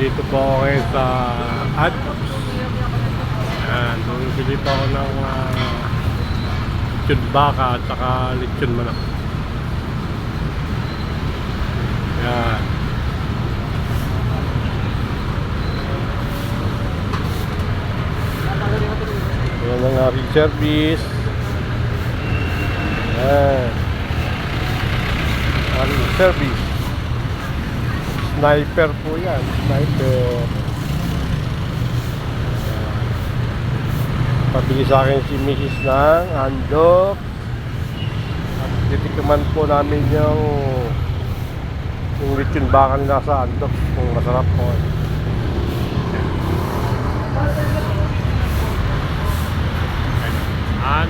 Dito po ako ngayon sa Adams. Ayan, bumibili po ako ng uh, lechon baka at saka lechon manok. Ayan. Ayan ang aking service. Ayan. Aking service. Sniper po yan. Sniper. Pabili sa akin si Mrs. ng andok. At titikman po namin yung yung lechon baka nila sa andok. Kung masarap po. An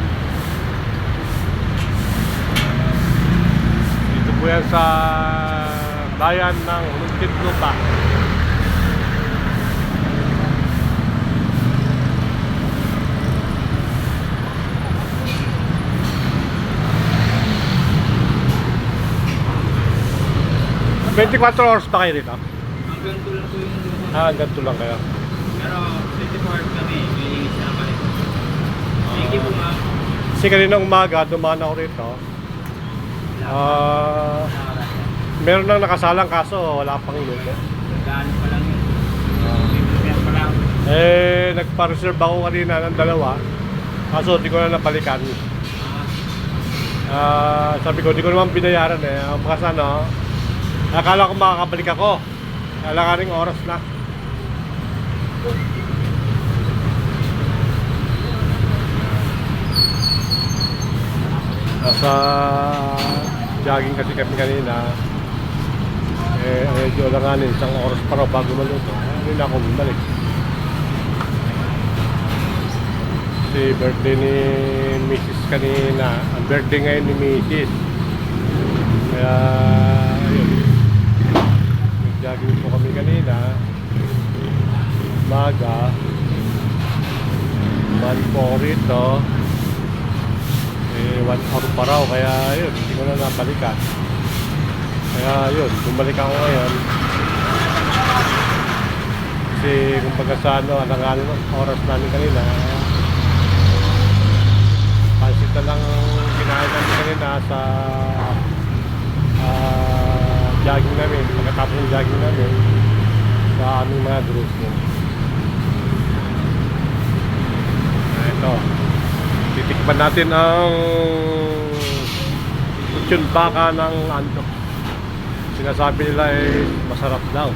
Dito po yan sa bayan ng Muntinlupa. Twenty-four hours pa kayo po yung lumo. Ah, ganito lang kayo. Pero 24 hours kami, may sinama rin. Thank you po ma'am. Kasi kanina umaga, dumaan ako rito. Ah, meron nang nakasalang kaso wala pang luto. Nagdaan pa lang yun. Lang. Eh, nagpa-reserve ako kanina ng dalawa. Kaso di ko na napalikan. Ah, Ah, sabi ko, di ko naman binayaran eh. Ang Kasi ano, akala ko makakabalik ako. Alanganing oras na. Nasa jogging kasi kami kanina. Eh, medyo alanganin, isang oras pa raw bago maluto. Hindi na ako bumalik. Si birthday ni Mrs. kanina. Ang birthday ngayon ni Mrs. Kaya, ayun. Nag-jogging po kami kanina. Maga. Bali po rito. Eh, one hour pa raw. Kaya, yun. Hindi ko na napalikan. Kaya, yun. Bumalik ako ngayon. Kasi, kumbaga sa ano, alanganin ng oras namin kanina. Pansit na lang kinain namin kanina sa ah, jogging namin. Pagkatapos ng jogging namin sa aming mga grupo. Ito. Titikman natin ang lechon ng andok. Sinasabi nila ay masarap daw.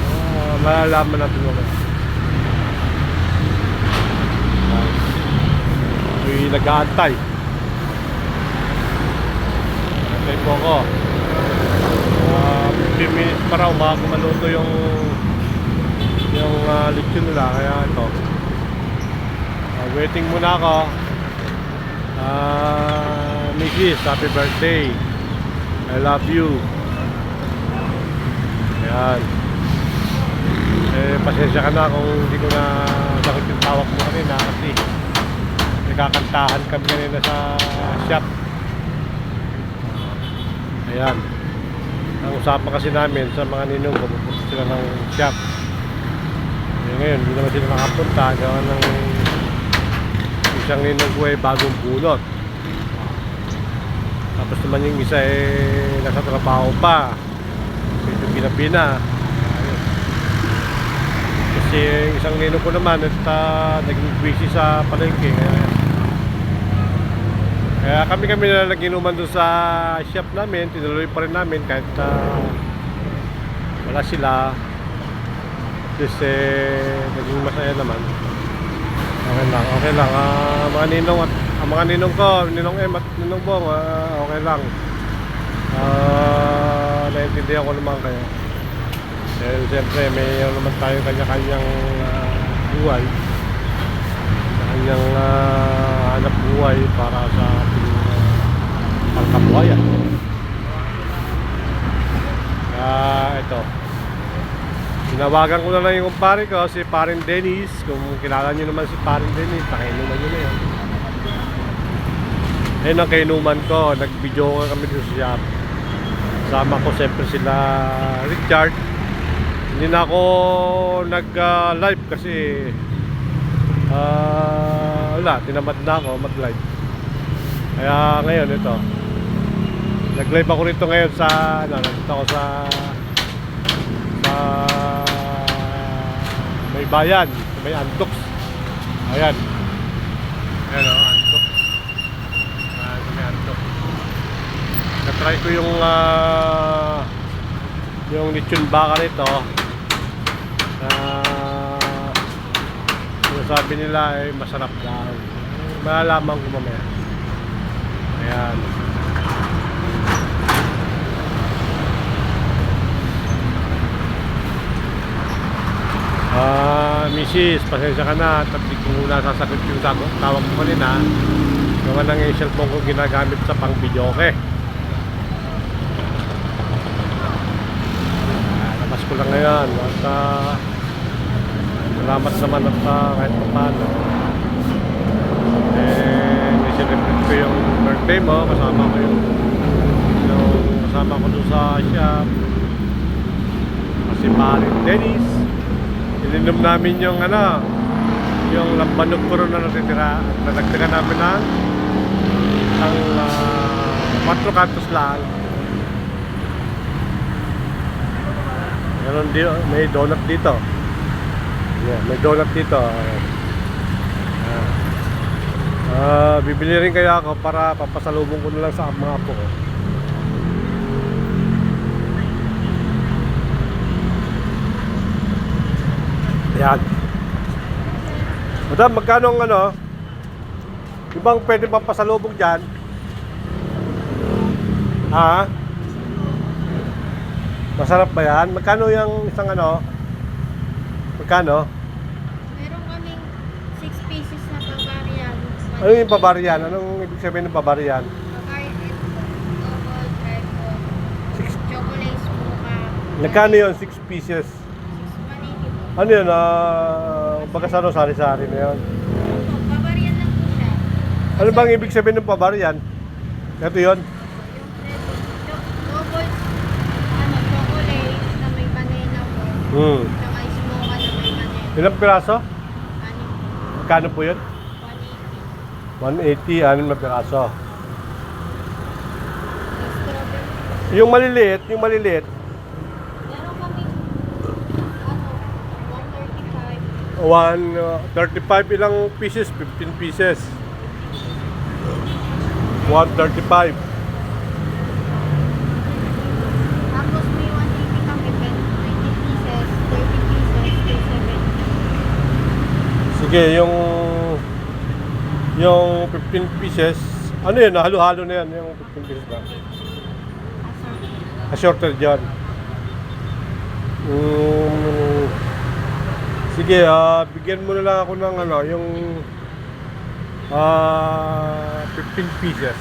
Ah, malalaman natin mamaya. May nag-aantay. Antay po ako. Ah, 15 minutes pa raw bago maluto yung yung uh, lechon nila. Kaya ito. Ah, waiting muna ako. Ah, Mrs. Happy birthday. I love you. Ayan. Eh, pasensya ka na kung hindi ko na sakit yung tawag mo kanina kasi nagkakantahan kami kanina sa shop. Ayan. Ang usapan kasi namin sa mga ninong ko, pupunta sila ng shop. Eh, ngayon, hindi naman sila nakapunta. Gawa ng isang ninong ko ay bagong bunot. Tapos naman yung isa eh nasa trabaho pa. Medyo pinapina. Kasi yung isang ninong ko naman at ah, naging busy sa palengke. Kaya, kami kami na nag-inuman doon sa shop namin. Tinuloy pa rin namin kahit ah, wala sila. Kasi naging masaya naman. Okay lang, okay lang. Ah, mga ninong at ang mga ninong ko, ninong M at ninong Bong, ah, okay lang. Ah, naiintindihan ko naman kayo. Dahil siyempre, may naman tayo kanya-kanyang ah, buhay. Kanyang uh, hanap buhay para sa ating uh, pangkabuhayan. Kaya ito. Tinawagan ko na lang yung kumpare ko, si Parin Dennis. Kung kilala nyo naman si Parin Dennis, pakainuman nyo na yun. Ayun ang kainuman ko. Nag-video nga kami dito sa shop. Kasama ko siyempre sila Richard. Hindi na ako nag-live kasi ah wala, tinamad na ako mag-live. Kaya ngayon ito. Nag-live ako rito ngayon sa ano, nandito ako sa sa may bayan, may Antox. Ayan. Ayan o, Antox. Ayan, may Antox. Na-try ko yung ah, yung lechon baka. Ah, yung sabi nila ay masarap daw. Malalaman ko mamaya. Ayan. Ah, Mrs. Pasensya ka na hindi ko muna sasagot yung tawag mo kanina. Gawa ng yung cellphone ko ginagamit sa pang video okay. Ah, labas ko lang ngayon at ah, salamat naman at ah, kahit pa paano. Eh, nai-celebrate ko yung birthday mo, kasama ko yung yung kasama ko dun sa shop. Kasi Marin Dennis. Ininom namin yung ano, yung lambanog puro na natitira. Nadagdagan namin ng ang uh, 4 kantos lang. Meron di, may donut dito. Yeah, may donut dito. Ah. Ah, bibili rin kaya ako para papasalubong ko na lang sa mga apo ko. Yan. Madam, magkano ang ano? Ibang pwede pang pasalubong dyan? Ha? Masarap ba yan? Magkano yung isang ano? Magkano? Meron kaming 6 pieces na Bavarian. Ano yung pabarian? Anong ibig sabihin ng pabarian? Bavarian ito. Double triple. Mocha. Nagkano yun? 6 pieces. 6 Ano yun? Ah, baga sa ano, sari-sari na yun. Bavarian lang po siya. Ano bang ibig sabihin ng pabarian? Ito yun. Yung double ano, chocolate na may banana po. Hmm. Tsaka is mocha na may. Ilang piraso? Ano? Magkano po yun? 180. 180, anim na piraso. Yung maliliit, yung maliliit, Meron kaming ano, 135. 135 ilang pieces, 15 pieces. 135. Tapos may 180 kami, 20 pieces, 30 pieces, 270. Sige, yung yung 15 pieces, ano yun, halo-halo na yan, yung 15 pieces ba? Assorted dyan. Mm, sige, ah, bigyan mo na lang ako ng ano, yung ah 15 pieces.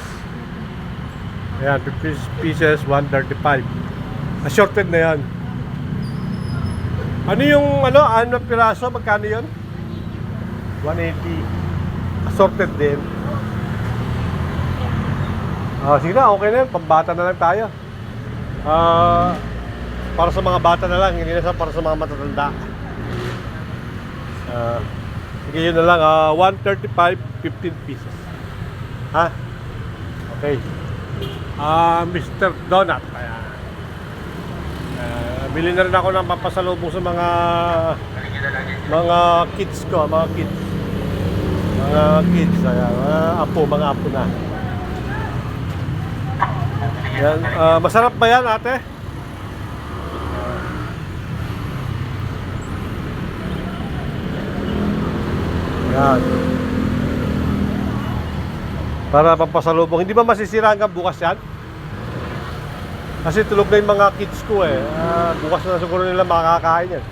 Ayan, 15 pieces, 135. Assorted na yan. Ano yung ano, ano na piraso, magkano yun? 180. Assorted din. Ah, sige na, okay na yan. Pambata na lang tayo. Ah, para sa mga bata na lang, hindi na para sa mga matatanda. Ah, sige yun na lang, ah, 135, 15 pieces. Ha? Okay. Ah, Mr. Donut. Ayan. Ah, bili na rin ako ng papasalubong sa mga mga kids ko, mga kids. Mga kids, ayan, mga apo, mga apo na. Yan, ah, masarap ba yan, ate? Yan. Para pampasalubong. Hindi ba masisira hanggang bukas yan? Kasi tulog na yung mga kids ko eh. Ah, bukas na siguro nila makakakain yan.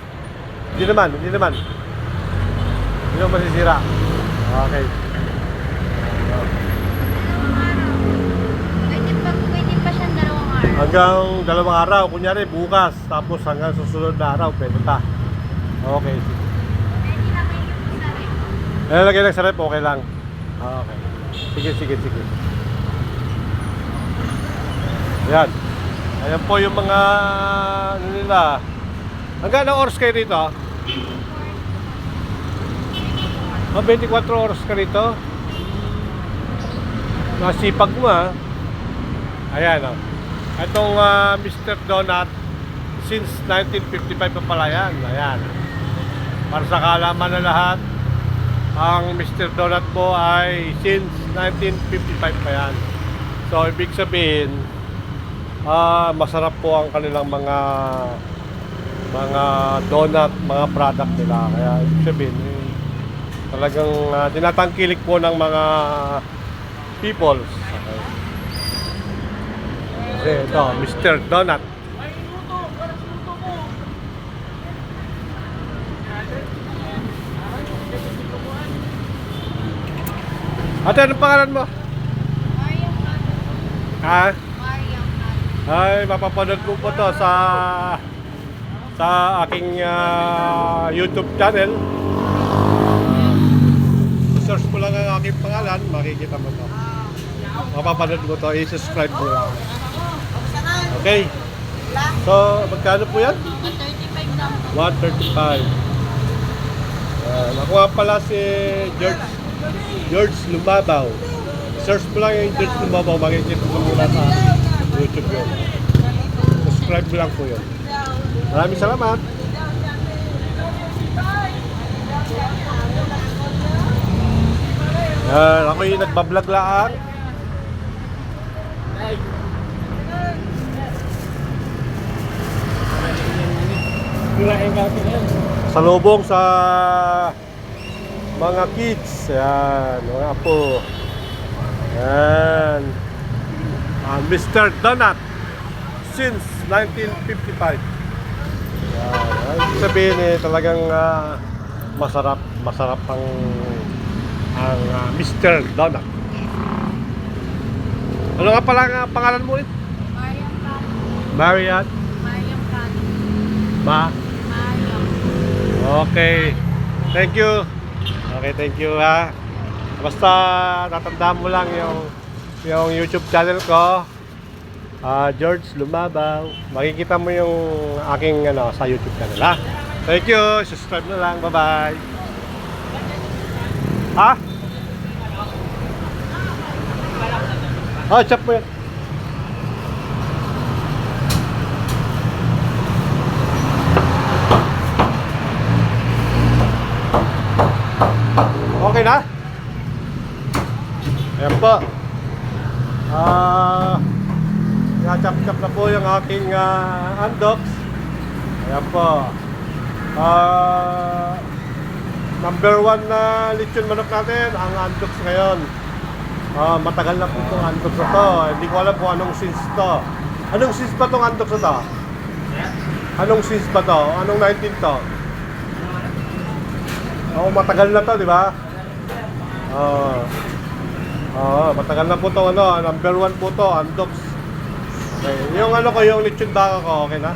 Hindi naman, hindi naman. Hindi naman masisira. Okay. Pwede pa, pwede pa siyang dalawang araw. Hanggang dalawang araw, kunyari bukas, tapos hanggang susunod na araw, pwede ta. Okay. Pwede na kayo yung isa rin. Nalalagay lang sa rep, okay lang. Okay. Sige, sige, sige. Ayan. Ayan po yung mga ano nila, Hanggang anong oras kayo rito? Oh, 24 oras ka rito? Nasipag mo ah. Ayan oh. Itong ah, Mr. Donut since 1955 pa pala yan. Ayan. Para sa kaalaman na lahat, ang Mr. Donut po ay since 1955 pa yan. So, ibig sabihin, ah masarap po ang kanilang mga mga donut, mga product nila. Kaya ibig sabihin, talagang ah, tinatangkilik po ng mga peoples. Okay. Kasi ito, Mr. Donut. Ate, anong pangalan mo? Mariam. Ha? Mariam. Ay, mapapanood mo po to sa sa aking ah, YouTube channel. Search mo lang ang aking pangalan, makikita mo to. Mapapanood mo to, i-subscribe mo lang. Okay. So, magkano po yan? 35 lang. 135. Yan. Ako nga pala si George George Lumabaw. Search mo lang yung George Lumabaw, makikita mo muna sa YouTube yun. Subscribe mo lang po yun. Maraming salamat. Yan, ako yung nagbablog lang. Salubong sa mga kids. Yan, mga apo. Yan. Ah, Mr. Donut since 1955. Yan. Sabihin eh, talagang ah, masarap, masarap ang ang ah, Mr. Donut. Ano nga pala ang pangalan mo ulit? Mariam. Mariat Mariam Kat. Ma. Mariam. Okay. Thank you. Okay, thank you ha. Basta tatandaan mo lang yung yung YouTube channel ko. Ah, George Lumabaw. Makikita mo yung aking ano sa YouTube channel ha. Thank you. Subscribe na lang. Bye-bye. Ha? Ah, chat mo yan. Okay na? Ayan po. Ah, chap-chap na po yung aking uh, undox. Ayan po. Ah, number one na lechon manok natin, ang undox ngayon. Ah, matagal na po itong undox na to. Hindi ko alam kung anong since to. Anong since ba itong undox na to? Anong since ba to? Anong 19 to? Oo, matagal na to, di ba? Oo. Oo, matagal na po to, ano, number one po to, Andox. Okay. Yung ano ko, yung lechon baka ko, okay na?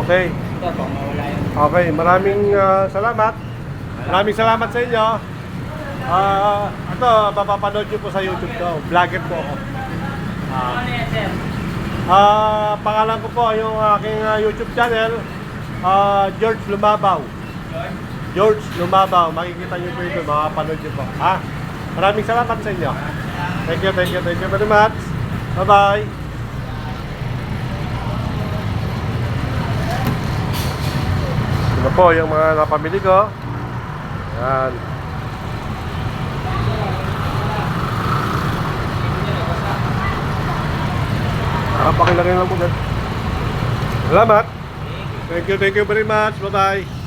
Okay. Ito po, mawala yun. Okay, maraming ah, salamat. Maraming salamat sa inyo. Ah, ito, mapapanood nyo po sa YouTube ko. Vlogger po ako. Sir? ah, pangalan ko po yung aking ah, YouTube channel, ah, George Lumabaw. George? George Lumabaw. Makikita nyo po ito, makapanood nyo po. Ha? Maraming salamat sa inyo. Thank you, thank you, thank you very much. Bye-bye. Ito po yung mga napamili ko. Yan. Nakapakilagay lang po dyan. Salamat. Thank you, thank you very much. Bye-bye.